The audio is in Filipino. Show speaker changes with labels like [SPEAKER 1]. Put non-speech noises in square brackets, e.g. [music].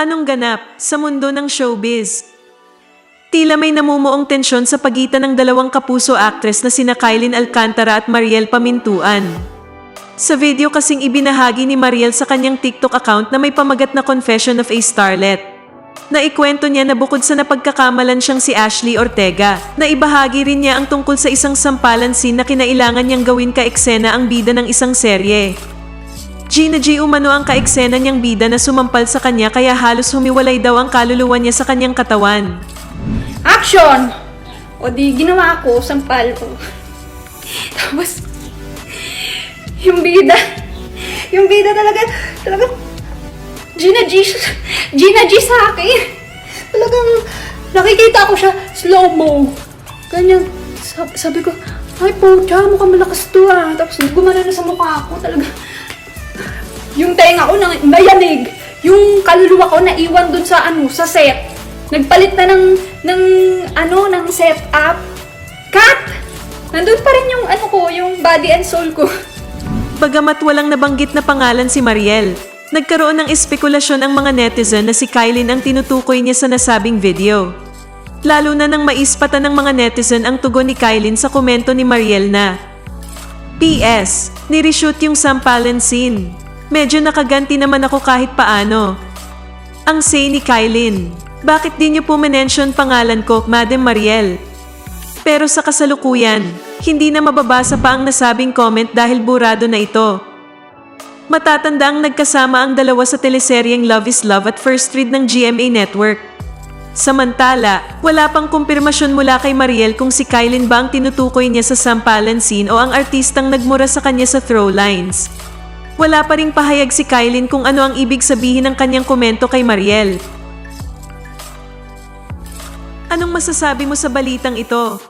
[SPEAKER 1] Anong ganap sa mundo ng showbiz? Tila may namumuong tensyon sa pagitan ng dalawang kapuso actress na sina Kylin Alcantara at Mariel Pamintuan. Sa video kasing ibinahagi ni Mariel sa kanyang TikTok account na may pamagat na Confession of a Starlet. Naikwento niya na bukod sa napagkakamalan siyang si Ashley Ortega, na ibahagi rin niya ang tungkol sa isang sampalan scene na kinailangan niyang gawin ka-eksena ang bida ng isang serye. Gina G umano ang ka-eksena niyang bida na sumampal sa kanya kaya halos humiwalay daw ang kaluluwa niya sa kanyang katawan.
[SPEAKER 2] Action! O di, ginawa ko, sampal ko. [laughs] Tapos, yung bida, yung bida talaga, talaga, Gina G, Gina G sa akin. Talagang, nakikita ko siya, slow-mo. Ganyan, sabi, sabi ko, ay po, mukhang malakas to ah. Tapos, gumana na sa mukha ko, talaga. Yung tenga ko nang nayanig. Yung kaluluwa ko naiwan dun sa ano, sa set. Nagpalit na ng, ng ano, ng setup. Cut! Nandun pa rin yung ano ko, yung body and soul ko.
[SPEAKER 1] Bagamat walang nabanggit na pangalan si Mariel, nagkaroon ng espekulasyon ang mga netizen na si Kylin ang tinutukoy niya sa nasabing video. Lalo na nang maispatan ng mga netizen ang tugon ni Kylin sa komento ni Mariel na P.S. Nireshoot yung sampalan scene. Medyo nakaganti naman ako kahit paano. Ang say ni Kylin, bakit di niyo po mention pangalan ko, Madam Mariel? Pero sa kasalukuyan, hindi na mababasa pa ang nasabing comment dahil burado na ito. Matatanda ang nagkasama ang dalawa sa teleseryeng Love is Love at First Read ng GMA Network. Samantala, wala pang kumpirmasyon mula kay Mariel kung si Kylin ba ang tinutukoy niya sa sampalan scene o ang artistang nagmura sa kanya sa throw lines. Wala pa ring pahayag si Kylin kung ano ang ibig sabihin ng kanyang komento kay Mariel. Anong masasabi mo sa balitang ito?